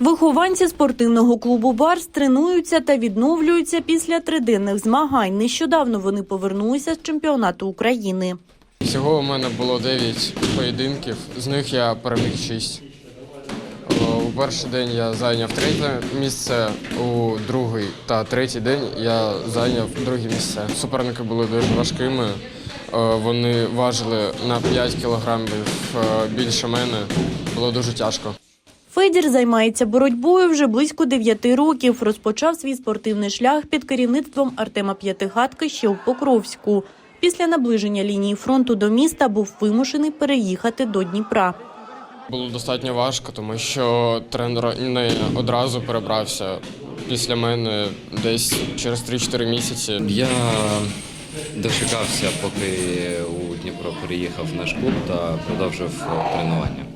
Вихованці спортивного клубу Барс тренуються та відновлюються після триденних змагань. Нещодавно вони повернулися з чемпіонату України. Всього у мене було 9 поєдинків, з них я переміг 6. У перший день я зайняв третє місце, у другий та третій день я зайняв друге місце. Суперники були дуже важкими. Вони важили на 5 кілограмів е, більше мене. Було дуже тяжко. Федір займається боротьбою вже близько 9 років. Розпочав свій спортивний шлях під керівництвом Артема П'ятихатки ще у Покровську. Після наближення лінії фронту до міста був вимушений переїхати до Дніпра. Було достатньо важко, тому що тренер не одразу перебрався. Після мене десь через 3-4 місяці. Я дочекався, поки у Дніпро приїхав наш клуб та продовжив тренування.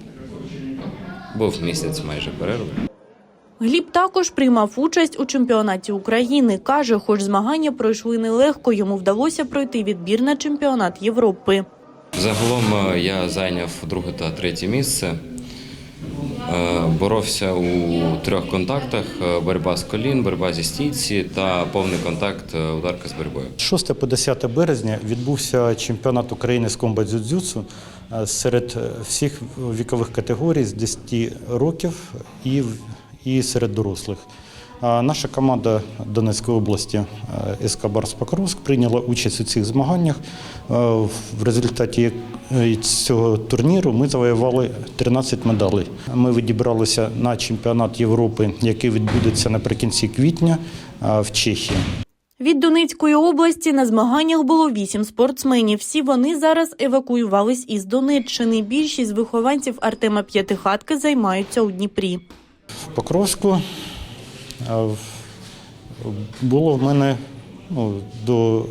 Був місяць майже перерви. Гліб також приймав участь у чемпіонаті України. Каже, хоч змагання пройшли нелегко, йому вдалося пройти відбір на чемпіонат Європи. Загалом е, я зайняв друге та третє місце. Е, Боровся у трьох контактах: е, боротьба з колін, боротьба зі стійці та повний контакт е, ударка з боротьбою. З 6 по 10 березня відбувся чемпіонат України з комбат дзюдзюцу е, серед всіх вікових категорій з 10 років і, і серед дорослих. Наша команда Донецької області е, СК Барс Покровськ прийняла участь у цих змаганнях. Е, В результаті е, цього турніру ми завоювали 13 медалей. Ми відібралися на чемпіонат Європи, який відбудеться наприкінці квітня в Чехії. Від Донецької області на змаганнях було вісім спортсменів. Всі вони зараз евакуювались із Донеччини. Більшість вихованців Артема П'ятихатки займаються у Дніпрі. В Покровську було в мене ну, до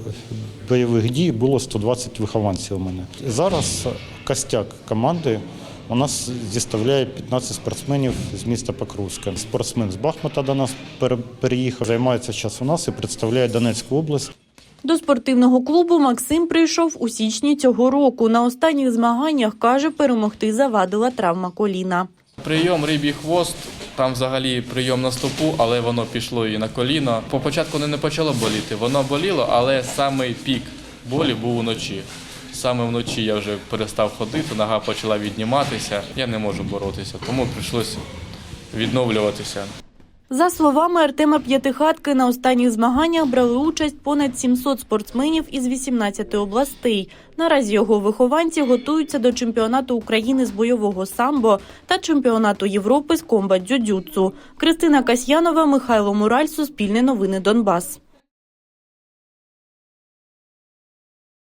бойових дій було 120 вихованців у мене. Зараз костяк команди у нас зіставляє 15 спортсменів з міста Покровська. Спортсмен з Бахмута до нас переїхав, займається зараз у нас і представляє Донецьку область. До спортивного клубу Максим прийшов у січні цього року. На останніх змаганнях, каже, перемогти завадила травма коліна. Прийом рибій хвост, там взагалі прийом на стопу, але воно пішло і на коліно. По початку не почало боліти. Воно боліло, але самий пік болі був уночі. Саме вночі я вже перестав ходити, нога почала відніматися. Я не можу боротися, тому прийшлося відновлюватися. За словами Артема П'ятихатки, на останніх змаганнях брали участь понад 700 спортсменів із 18 областей. Наразі його вихованці готуються до чемпіонату України з бойового самбо та чемпіонату Європи з комбат дзюдзюцу. Кристина Касьянова, Михайло Мураль, Суспільне новини Донбас.